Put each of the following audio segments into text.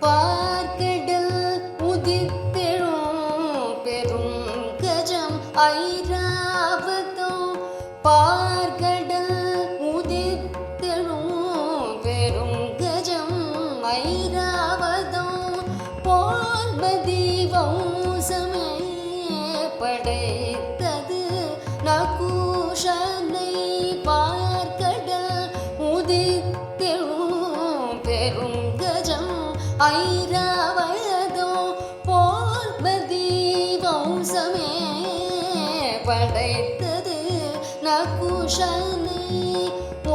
பார்க்கடல் உதித்தெழும் பெரும் கஜம் ஐராவதம். பார்க்கடல் உதித்தெழும் பெரும் கஜம் ஐராவதம். போல்பதி வம்சமே படைத்த ஐராவதோ போல்பதி வம்சமே படைத்தது நகுஷனை.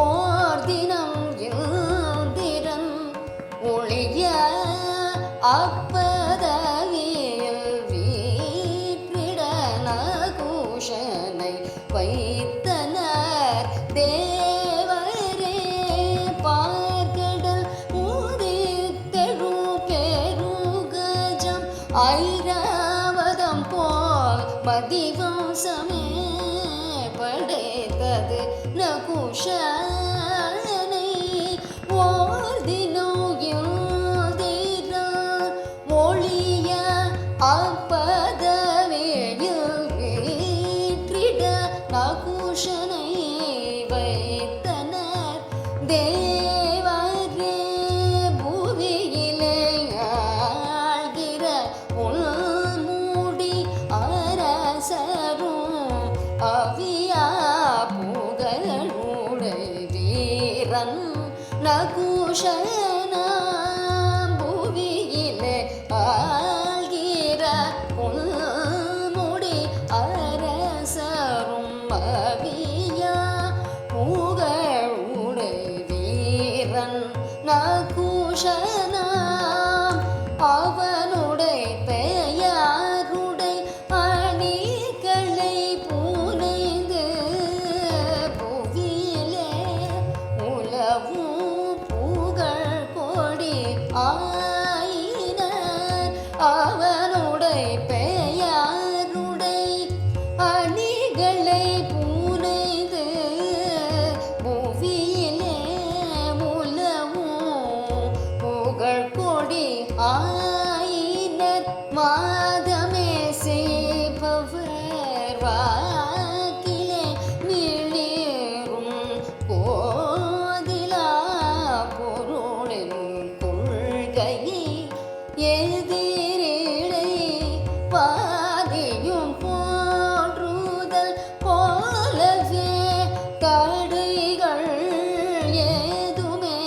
ஓர் தினம் இந்திரன் ஒளிய அப்பதவியில் வீற்றிட நகுஷனை வைத்தனர் போல் படைத்தது நகுஷனை ஓர் தினம் இந்திரன் ஒளிய அப்பதவியில் வீற்றிட நகுஷனை வைத்தனர். தே நகுஷன பூவியிலே ஆழ்கிற உள்முடி அரசரும் அவியா புகழுடை வீரன் நகுஷனாம் அவனுடைய ஆயினர் மாதமே செய்பவர் வாக்கிலே மிளிரும் கோதிலா பொருளின் கொள்கையை எதிரிடை பாதியும் போன்றுதல் போலவே தடைகள் ஏதுமே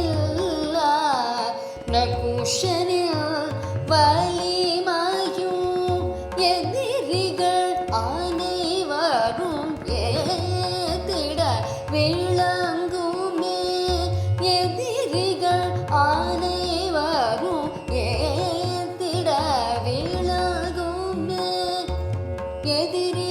இல்லா. நகுஷனில் வலிமாயும் விழிகள் அனைவரும் ஏத்திட விலகும் எதிரி